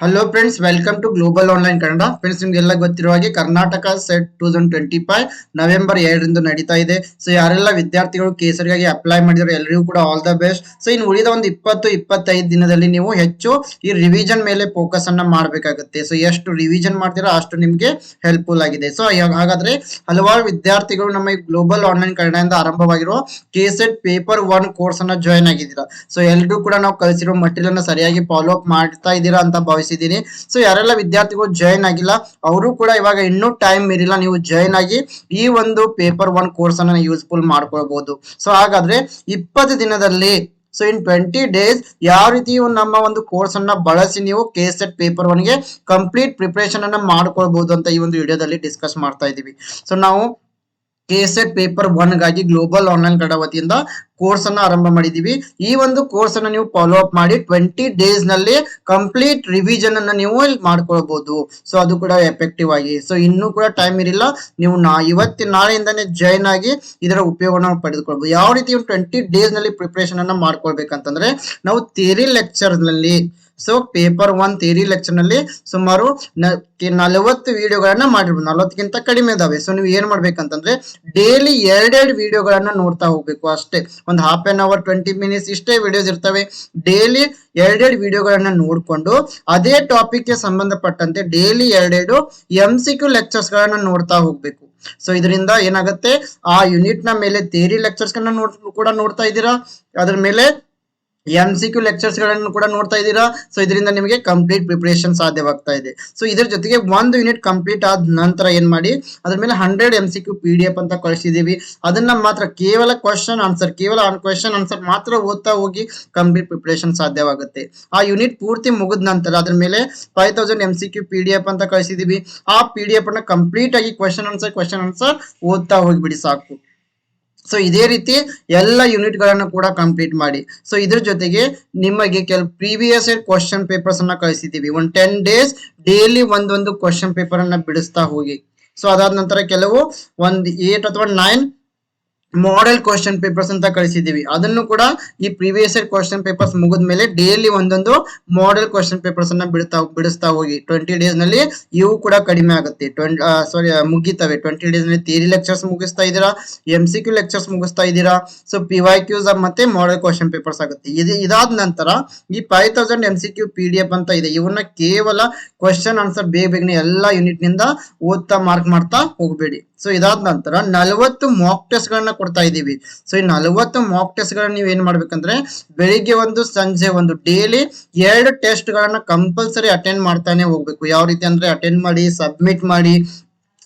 Hello friends welcome to global online Kannada friends ನಿಮ್ಗೆಲ್ಲ ಗೊತ್ತಿರುವ ಹಾಗೆ Karnataka SET two thousand twenty five November ಎರಡರಿಂದ ನಡೀತಾ ಇದೆ. ಸೊ ಯಾರೆಲ್ಲ ವಿದ್ಯಾರ್ಥಿಗಳು ಕೇಸರಿಗಾಗಿ ಅಪ್ಲೈ ಮಾಡಿದ್ರು ಎಲ್ಲರಿಗೂ ಕೂಡ ಆಲ್ ದ ಬೆಸ್ಟ್ ಸೊ ಇನ್ನು ಉಳಿದ ಒಂದು ಇಪ್ಪತ್ತು, ಇಪ್ಪತ್ತೈದು ದಿನದಲ್ಲಿ ನೀವು ಹೆಚ್ಚು ಈ ರಿವಿಷನ್ ಮೇಲೆ ಫೋಕಸ್ ಅನ್ನ ಮಾಡಬೇಕಾಗುತ್ತೆ. ಸೊ ಎಷ್ಟು ರಿವಿಷನ್ ಮಾಡ್ತೀರಾ ಅಷ್ಟು ನಿಮಗೆ ಹೆಲ್ಪ್ಫುಲ್ ಆಗಿದೆ. ಸೊ ಹಾಗಾದ್ರೆ ಹಲವಾರು ವಿದ್ಯಾರ್ಥಿಗಳು ನಮ್ಮ ಗ್ಲೋಬಲ್ ಆನ್ಲೈನ್ ಕನ್ನಡದಿಂದ ಆರಂಭವಾಗಿರುವ ಕೆಸೆಟ್ ಪೇಪರ್ ಒನ್ ಕೋರ್ಸ್ ಅನ್ನ ಜಾಯ್ನ್ ಆಗಿದ್ದೀರಾ. ಸೊ ಎಲ್ಲರೂ ಕೂಡ ನಾವು ಕಲಿಸಿರೋ ಮಟೀರಿಯಲ್ ಸರಿಯಾಗಿ ಫಾಲೋ ಅಪ್ ಮಾಡ್ತಾ ಇದ್ದೀರಾ ಅಂತ ಭಾವಿಸಿದ್ದೀನಿ ಸೊ ಯಾರೆಲ್ಲ ವಿದ್ಯಾರ್ಥಿಗಳು ಜಾಯ್ನ್ ಆಗಿಲ್ಲ, ಅವರು ಕೂಡ ಇವಾಗ ಇನ್ನೂ ಟೈಮ್ ಇರಲಿಲ್ಲ ನೀವು ಜಾಯ್ನ್ ಆಗಿ ಈ ಒಂದು ಪೇಪರ್ ಒನ್ ಕೋರ್ಸ್ ಅನ್ನ ಯೂಸ್ಫುಲ್ ಮಾಡ್ಕೊಳ್ಬಹುದು ಸೊ ಹಾಗಾದ್ರೆ ಇಪ್ಪತ್ತು ದಿನದಲ್ಲಿ ಸೊ ಇನ್ ಟ್ವೆಂಟಿ ಡೇಸ್ ಯಾವ ರೀತಿ ನಮ್ಮ ಒಂದು ಕೋರ್ಸ್ ಅನ್ನ ಬಳಸಿ ನೀವು ಕೆ ಸೆಟ್ ಪೇಪರ್ ಒನ್ಗೆ ಕಂಪ್ಲೀಟ್ ಪ್ರಿಪರೇಷನ್ ಅನ್ನ ಮಾಡ್ಕೊಳ್ಬಹುದು ಅಂತ ಈ ಒಂದು ವಿಡಿಯೋದಲ್ಲಿ ಡಿಸ್ಕಸ್ ಮಾಡ್ತಾ ಇದೀವಿ ಸೊ ನಾವು ಕೆಸೆಟ್ ಪೇಪರ್ ಒನ್ಗಾಗಿ ಗ್ಲೋಬಲ್ ಆನ್ಲೈನ್ ಕಡ ವತಿಯಿಂದ ಕೋರ್ಸ್ ಅನ್ನ ಆರಂಭ ಮಾಡಿದೀವಿ. ಈ ಒಂದು ಕೋರ್ಸ್ ಅನ್ನ ನೀವು ಫಾಲೋ ಅಪ್ ಮಾಡಿ ಟ್ವೆಂಟಿ ಡೇಸ್ನಲ್ಲಿ ಕಂಪ್ಲೀಟ್ ರಿವಿಷನ್ ಅನ್ನ ನೀವು ಮಾಡ್ಕೊಳ್ಬಹುದು ಸೊ ಅದು ಕೂಡ ಎಫೆಕ್ಟಿವ್ ಆಗಿ. ಸೊ ಇನ್ನೂ ಕೂಡ ಟೈಮ್ ಇರಿಲ್ಲ ನೀವು ನಾ ಇವತ್ತಿನ ನಾಳೆಯಿಂದಾನೇ ಜಾಯ್ನ್ ಆಗಿ ಇದರ ಉಪಯೋಗವನ್ನು ಪಡೆದುಕೊಳ್ಬಹುದು ಯಾವ ರೀತಿ ಟ್ವೆಂಟಿ ಡೇಸ್ನಲ್ಲಿ ಪ್ರಿಪರೇಷನ್ ಅನ್ನ ಮಾಡ್ಕೊಳ್ಬೇಕಂತಂದ್ರೆ, ನಾವು ಥಿಯರಿ ಲೆಕ್ಚರ್ನಲ್ಲಿ ಸೊ ಪೇಪರ್ ಒನ್ ಥಿಯರಿ ಲೆಕ್ಚರ್ನಲ್ಲಿ ಸುಮಾರು ನಲವತ್ತು ವಿಡಿಯೋಗಳನ್ನ ಮಾಡಿರ್ಬೋದು. ನಲವತ್ತಕ್ಕಿಂತ ಕಡಿಮೆ ಇದಾವೆ. ಸೊ ನೀವು ಏನ್ ಮಾಡ್ಬೇಕಂತಂದ್ರೆ ಡೈಲಿ ಎರಡೆರಡು ವಿಡಿಯೋಗಳನ್ನ ನೋಡ್ತಾ ಹೋಗ್ಬೇಕು ಅಷ್ಟೇ. ಒಂದು half an hour twenty minutes ಇಷ್ಟೇ ವಿಡಿಯೋಸ್ ಇರ್ತವೆ. ಡೈಲಿ ಎರಡೆರಡು ವಿಡಿಯೋಗಳನ್ನ ನೋಡ್ಕೊಂಡು, ಅದೇ ಟಾಪಿಕ್ಗೆ ಸಂಬಂಧಪಟ್ಟಂತೆ ಡೈಲಿ ಎರಡೆರಡು ಎಂ ಸಿ ಕ್ಯೂ ಲೆಕ್ಚರ್ಸ್ ಗಳನ್ನ ನೋಡ್ತಾ ಹೋಗ್ಬೇಕು. ಸೊ ಇದರಿಂದ ಏನಾಗುತ್ತೆ? ಆ ಯೂನಿಟ್ನ ಮೇಲೆ ಥಿಯರಿ ಲೆಕ್ಚರ್ಸ್ ನೋಡ್ ಕೂಡ ನೋಡ್ತಾ ಇದ್ದೀರಾ? ಅದ್ರ ಮೇಲೆ ಎಂ ಸಿ ಕ್ಯೂ ಲೆಕ್ಚರ್ಸ್ಗಳನ್ನು ಕೂಡ ನೋಡ್ತಾ ಇದ್ದೀರಾ? ಸೊ ಇದರಿಂದ ನಿಮಗೆ ಕಂಪ್ಲೀಟ್ ಪ್ರಿಪರೇಷನ್ ಸಾಧ್ಯವಾಗ್ತಾ ಇದೆ. ಸೊ ಇದ್ರ ಜೊತೆಗೆ ಒಂದು ಯೂನಿಟ್ ಕಂಪ್ಲೀಟ್ ಆದ ನಂತರ ಏನ್ ಮಾಡಿ, ಅದ್ರ ಮೇಲೆ hundred M C Q P D F ಅಂತ ಕಳಿಸಿದೀವಿ ಅದನ್ನ ಮಾತ್ರ ಕೇವಲ ಕ್ವಶನ್ ಆನ್ಸರ್ ಕೇವಲ ಕ್ವಶನ್ ಆನ್ಸರ್ ಮಾತ್ರ ಓದ್ತಾ ಹೋಗಿ ಕಂಪ್ಲೀಟ್ ಪ್ರಿಪರೇಷನ್ ಸಾಧ್ಯವಾಗುತ್ತೆ. ಆ ಯೂನಿಟ್ ಪೂರ್ತಿ ಮುಗಿದ ನಂತರ ಅದ್ರ ಮೇಲೆ five thousand M C Q P D F ಅಂತ ಕಳಿಸಿದೀವಿ ಆ ಪಿ ಡಿ ಎಫ್ ಅನ್ನ ಕಂಪ್ಲೀಟ್ ಆಗಿ ಕ್ವಶನ್ ಆನ್ಸರ್ ಕ್ವಶನ್ ಆನ್ಸರ್ ಓದ್ತಾ ಹೋಗಿಬಿಡಿ ಸಾಕು. ಸೊ ಇದೇ ರೀತಿ ಎಲ್ಲ ಯೂನಿಟ್ ಗಳನ್ನ ಕೂಡ ಕಂಪ್ಲೀಟ್ ಮಾಡಿ. ಸೊ ಇದ್ರ ಜೊತೆಗೆ ನಿಮಗೆ ಕೆಲವು ಪ್ರೀವಿಯಸ್ ಇಯರ್ ಕ್ವಶನ್ ಪೇಪರ್ಸ್ ಅನ್ನ ಕಳಿಸಿದೀವಿ. ಒಂದು ಟೆನ್ ಡೇಸ್ ಡೈಲಿ ಒಂದೊಂದು ಕ್ವಶನ್ ಪೇಪರ್ ಅನ್ನ ಬಿಡಿಸ್ತಾ ಹೋಗಿ. ಸೊ ಅದಾದ ನಂತರ ಕೆಲವು ಒಂದು ಏಟ್ ಅಥವಾ ನೈನ್ ಮಾಡೆಲ್ ಕ್ವಶನ್ ಪೇಪರ್ಸ್ ಅಂತ ಕಳಿಸಿದೀವಿ. ಅದನ್ನು ಕೂಡ ಈ ಪ್ರೀವಿಯಸ್ ಇಯರ್ ಕ್ವಶನ್ ಪೇಪರ್ಸ್ ಮುಗಿದ ಮೇಲೆ ಡೈಲಿ ಒಂದೊಂದು ಮಾಡೆಲ್ ಕ್ವಶನ್ ಪೇಪರ್ಸ್ ಅನ್ನ ಬಿಡ್ತಾ, ಬಿಡಿಸ್ತಾ ಹೋಗಿ. ಟ್ವೆಂಟಿ ಡೇಸ್ನಲ್ಲಿ ಇವು ಕೂಡ ಕಡಿಮೆ ಆಗುತ್ತೆ. ಟ್ವೆಂಟಿ ಸಾರಿ ಮುಗಿತವೆ. ಟ್ವೆಂಟಿ ಡೇಸ್ನಲ್ಲಿ ಥಿಯರಿ ಲೆಕ್ಚರ್ಸ್ ಮುಗಿಸ್ತಾ ಇದ್ದೀರಾ? ಎಂ ಸಿ ಕ್ಯೂ ಲೆಕ್ಚರ್ಸ್ ಮುಗಿಸ್ತಾ ಇದ್ದೀರಾ? ಸೊ ಪಿ ವೈ ಕ್ಯೂಸ್ ಮತ್ತೆ ಮಾಡೆಲ್ ಕ್ವಶನ್ ಪೇಪರ್ಸ್ ಆಗುತ್ತೆ. ಇದು, ಇದಾದ ನಂತರ ಈ five thousand M C Q P D F ಅಂತ ಇದೆ. ಇವನ್ನ ಕೇವಲ ಕ್ವಶನ್ ಆನ್ಸರ್ ಬೇಗ, ಬೇಗನೆ ಎಲ್ಲಾ ಯೂನಿಟ್ನಿಂದ ಓದ್ತಾ ಮಾರ್ಕ್ ಮಾಡ್ತಾ ಹೋಗಬೇಡಿ. ಸೊ ಇದಾದ ನಂತರ ನಲವತ್ತು ಮಾಕ್ ಟೆಸ್ಟ್ ಗಳನ್ನ ಕೊಡ್ತಾ ಇದ್ದೀವಿ. ಸೊ ಈ ನಲವತ್ತು ಮಾಕ್ ಟೆಸ್ಟ್ ಗಳನ್ನ ನೀವು ಏನ್ ಮಾಡ್ಬೇಕಂದ್ರೆ ಬೆಳಿಗ್ಗೆ ಒಂದು, ಸಂಜೆ ಒಂದು ಡೈಲಿ ಎರಡು ಟೆಸ್ಟ್ ಗಳನ್ನ ಕಂಪಲ್ಸರಿ ಅಟೆಂಡ್ ಮಾಡ್ತಾನೆ ಹೋಗ್ಬೇಕು. ಯಾವ ರೀತಿ ಅಂದ್ರೆ ಅಟೆಂಡ್ ಮಾಡಿ ಸಬ್ಮಿಟ್ ಮಾಡಿ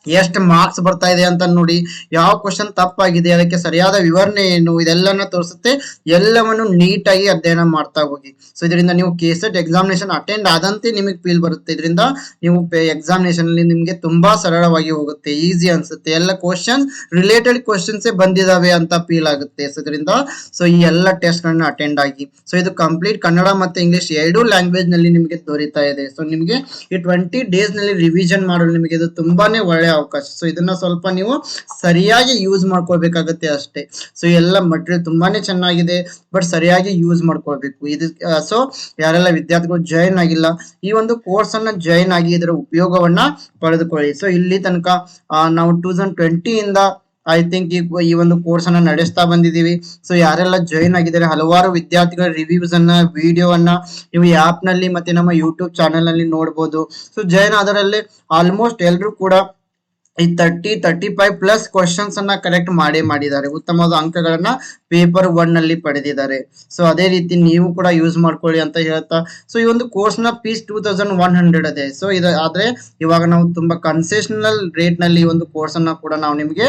ಎಷ್ಟು ಮಾರ್ಕ್ಸ್ ಬರ್ತಾ ಇದೆ ಅಂತ ನೋಡಿ, ಯಾವ ಕ್ವಶನ್ ತಪ್ಪಾಗಿದೆ, ಅದಕ್ಕೆ ಸರಿಯಾದ ವಿವರಣೆ ಏನು, ಇದೆಲ್ಲನ ತೋರಿಸುತ್ತೆ. ಎಲ್ಲವನ್ನು ನೀಟಾಗಿ ಅಧ್ಯಯನ ಮಾಡ್ತಾ ಹೋಗಿ. ಸೊ ಇದರಿಂದ ನೀವು ಕೆಸೆಟ್ ಎಕ್ಸಾಮಿನೇಷನ್ ಅಟೆಂಡ್ ಆದಂತೆ ನಿಮಗೆ ಫೀಲ್ ಬರುತ್ತೆ. ಇದರಿಂದ ನೀವು ಎಕ್ಸಾಮಿನೇಷನ್ ಅಲ್ಲಿ ನಿಮಗೆ ತುಂಬಾ ಸರಳವಾಗಿ ಹೋಗುತ್ತೆ ಈಸಿ ಅನ್ಸುತ್ತೆ. ಎಲ್ಲ ಕ್ವಶನ್ ರಿಲೇಟೆಡ್ ಕ್ವಶನ್ಸ್ ಬಂದಿದಾವೆ ಅಂತ ಫೀಲ್ ಆಗುತ್ತೆ. ಸೊ ಇದರಿಂದ ಸೊ ಈ ಎಲ್ಲ ಟೆಸ್ಟ್ ಗಳನ್ನ ಅಟೆಂಡ್ ಆಗಿ. ಸೊ ಇದು ಕಂಪ್ಲೀಟ್ ಕನ್ನಡ ಮತ್ತೆ ಇಂಗ್ಲಿಷ್ ಎರಡೂ ಲ್ಯಾಂಗ್ವೇಜ್ನಲ್ಲಿ ನಿಮಗೆ ದೊರೀತಾ ಇದೆ. ಸೊ ನಿಮಗೆ ಈ ಟ್ವೆಂಟಿ ಡೇಸ್ನಲ್ಲಿ ರಿವಿಷನ್ ಮಾಡಲು ನಿಮಗೆ ಇದು ತುಂಬಾನೇ ಒಳ್ಳೆ ಅವಕಾಶ. ಸೊ ಇದನ್ನ ಸ್ವಲ್ಪ ನೀವು ಸರಿಯಾಗಿ ಯೂಸ್ ಮಾಡ್ಕೊಳ್ಬೇಕಾಗತ್ತೆ ಅಷ್ಟೇ. ಸೊ ಎಲ್ಲ ಮಟೀರಿಯಲ್ ತುಂಬಾನೇ ಚೆನ್ನಾಗಿದೆ ಬಟ್ ಸರಿಯಾಗಿ ಯೂಸ್ ಮಾಡ್ಕೊಳ್ಬೇಕು. ಇದು ಸೊ ಯಾರೆಲ್ಲ ವಿದ್ಯಾರ್ಥಿಗಳು ಜಾಯಿನ್ ಆಗಿಲ್ಲ, ಈ ಒಂದು ಕೋರ್ಸ್ ಅನ್ನ ಜಾಯಿನ್ ಆಗಿ ಇದರ ಉಪಯೋಗವನ್ನ ಪಡೆದುಕೊಳ್ಳಿ. ಸೊ ಇಲ್ಲಿ ತನಕ ನಾವು ಟೂ ತೌಸಂಡ್ ಟ್ವೆಂಟಿಯಿಂದ ಐ ಥಿಂಕ್ ಈ ಈ ಒಂದು ಕೋರ್ಸ್ ಅನ್ನ ನಡೆಸ್ತಾ ಬಂದಿದೀವಿ ಸೊ ಯಾರೆಲ್ಲ ಜಾಯಿನ್ ಆಗಿದ್ದಾರೆ, ಹಲವಾರು ವಿದ್ಯಾರ್ಥಿಗಳ ರಿವ್ಯೂಸ್ ಅನ್ನ ವಿಡಿಯೋವನ್ನ ನೀವು ಈ ಆಪ್ನಲ್ಲಿ ಮತ್ತೆ ನಮ್ಮ ಯೂಟ್ಯೂಬ್ ಚಾನೆಲ್ನಲ್ಲಿ ನೋಡಬಹುದು ಸೊ ಜಾಯಿನ್ ಆದರಲ್ಲಿ ಆಲ್ಮೋಸ್ಟ್ ಎಲ್ಲರೂ ಕೂಡ ಈ thirty thirty five plus questions ಅನ್ನ ಕರೆಕ್ಟ್ ಮಾಡೇ ಮಾಡಿದ್ದಾರೆ. ಉತ್ತಮವಾದ ಅಂಕಗಳನ್ನ ಪೇಪರ್ ಒನ್ನಲ್ಲಿ ಪಡೆದಿದ್ದಾರೆ. ಸೊ ಅದೇ ರೀತಿ ನೀವು ಕೂಡ ಯೂಸ್ ಮಾಡ್ಕೊಳ್ಳಿ ಅಂತ ಹೇಳ್ತಾ ಸೊ ಈ ಒಂದು ಕೋರ್ಸ್ನ fees two thousand one hundred ಅದೇ. ಸೊ ಇದು ಆದ್ರೆ ಇವಾಗ ನಾವು ತುಂಬಾ ಕನ್ಸೆಷನಲ್ ರೇಟ್ನಲ್ಲಿ ಈ ಒಂದು ಕೋರ್ಸ್ ಅನ್ನ ಕೂಡ ನಾವು ನಿಮಗೆ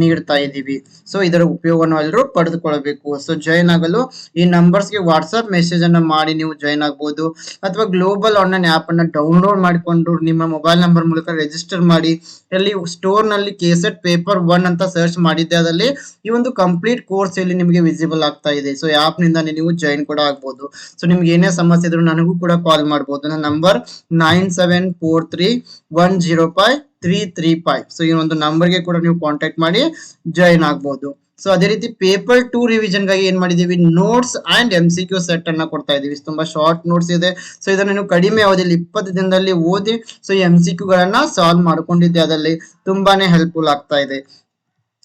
ನೀಡ್ತಾ ಇದ್ದೀವಿ. ಸೊ ಇದರ ಉಪಯೋಗವನ್ನು ಎಲ್ಲರೂ ಪಡೆದುಕೊಳ್ಳಬೇಕು. ಸೊ ಜಾಯಿನ್ ಆಗಲು ಈ ನಂಬರ್ಸ್ಗೆ ವಾಟ್ಸ್ಆಪ್ ಮೆಸೇಜ್ ಅನ್ನ ಮಾಡಿ ನೀವು ಜಾಯಿನ್ ಆಗ್ಬಹುದು ಅಥವಾ ಗ್ಲೋಬಲ್ ಆನ್ಲೈನ್ ಆಪ್ ಅನ್ನ ಡೌನ್ಲೋಡ್ ಮಾಡಿಕೊಂಡು ನಿಮ್ಮ ಮೊಬೈಲ್ ನಂಬರ್ ಮೂಲಕ ರಿಜಿಸ್ಟರ್ ಮಾಡಿ, ಅಲ್ಲಿ ಸ್ಟೋರ್ನಲ್ಲಿ ಕೇಸೆಟ್ ಪೇಪರ್ ಒನ್ ಅಂತ ಸರ್ಚ್ ಮಾಡಿದ್ದೆ. ಅದರಲ್ಲಿ ಈ ಒಂದು ಕಂಪ್ಲೀಟ್ ಕೋರ್ಸ್ ಇಲ್ಲಿ ನಿಮಗೆ ವಿಸಿಬಲ್ ಆಗ್ತಾ ಇದೆ. ಸೊ ಆಪ್ನಿಂದ ನೀವು ಜಾಯಿನ್ ಕೂಡ ಆಗ್ಬಹುದು ಸೊ, ನಿಮ್ಗೆ ಏನೇ ಸಮಸ್ಯೆ ಇದ್ರು ನನಗೂ ಕೂಡ ಕಾಲ್ ಮಾಡಬಹುದು ನನ್ನ number nine seven four three one zero five three three five. So, ಈ ಒಂದು ನಂಬರ್ಗೆ ಕೂಡ ನೀವು ಕಾಂಟ್ಯಾಕ್ಟ್ ಮಾಡಿ ಜಾಯಿನ್ ಆಗ್ಬೋದು. ಸೊ ಅದೇ ರೀತಿ ಪೇಪರ್ ಟೂ ರಿವಿಷನ್ಗಾಗಿ ಏನ್ ಮಾಡಿದೀವಿ notes and M C Q set ಅನ್ನ ಕೊಡ್ತಾ ಇದೀವಿ ತುಂಬಾ ಶಾರ್ಟ್ ನೋಟ್ಸ್ ಇದೆ. ಸೊ ಇದನ್ನ ನೀವು ಕಡಿಮೆ ಅವಧಿಯಲ್ಲಿ, ಇಪ್ಪತ್ತು ದಿನದಲ್ಲಿ ಓದಿ ಸೊ ಎಂ ಸಿ ಕ್ಯೂ ಗಳನ್ನ ಸಾಲ್ವ್ ಮಾಡ್ಕೊಂಡಿದ್ದೆ ಅದರಲ್ಲಿ. ತುಂಬಾನೇ ಹೆಲ್ಪ್ಫುಲ್ ಆಗ್ತಾ ಇದೆ.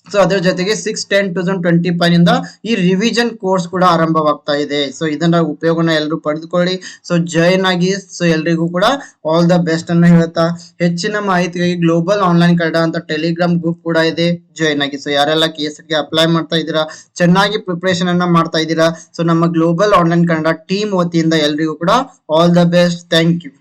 ಸೊ ಅದ್ರ ಜೊತೆಗೆ six ten two thousand twenty five ಇಂದ ಈ ರಿವಿಷನ್ ಕೋರ್ಸ್ ಕೂಡ ಆರಂಭವಾಗ್ತಾ ಇದೆ. ಸೊ ಇದನ್ನ ಉಪಯೋಗನ ಎಲ್ಲರೂ ಪಡೆದುಕೊಳ್ಳಿ. ಸೊ ಜಾಯಿನ್ ಆಗಿ ಸೊ ಎಲ್ರಿಗೂ ಕೂಡ ಆಲ್ ದ ಬೆಸ್ಟ್ ಅನ್ನ ಹೇಳ್ತಾ, ಹೆಚ್ಚಿನ ಮಾಹಿತಿಗಾಗಿ ಗ್ಲೋಬಲ್ ಆನ್ಲೈನ್ ಕನ್ನಡ ಅಂತ ಟೆಲಿಗ್ರಾಮ್ ಗ್ರೂಪ್ ಕೂಡ ಇದೆ. ಜಾಯಿನ್ ಆಗಿ. ಸೊ ಯಾರೆಲ್ಲ ಗೆ ಅಪ್ಲೈ ಮಾಡ್ತಾ ಇದ್ದೀರಾ, ಚೆನ್ನಾಗಿ ಪ್ರಿಪರೇಷನ್ ಅನ್ನ ಮಾಡ್ತಾ ಇದ್ದೀರಾ ಸೊ ನಮ್ಮ ಗ್ಲೋಬಲ್ ಆನ್ಲೈನ್ ಕನ್ನಡ ಟೀಮ್ ವತಿಯಿಂದ ಎಲ್ರಿಗೂ ಕೂಡ all the best thank you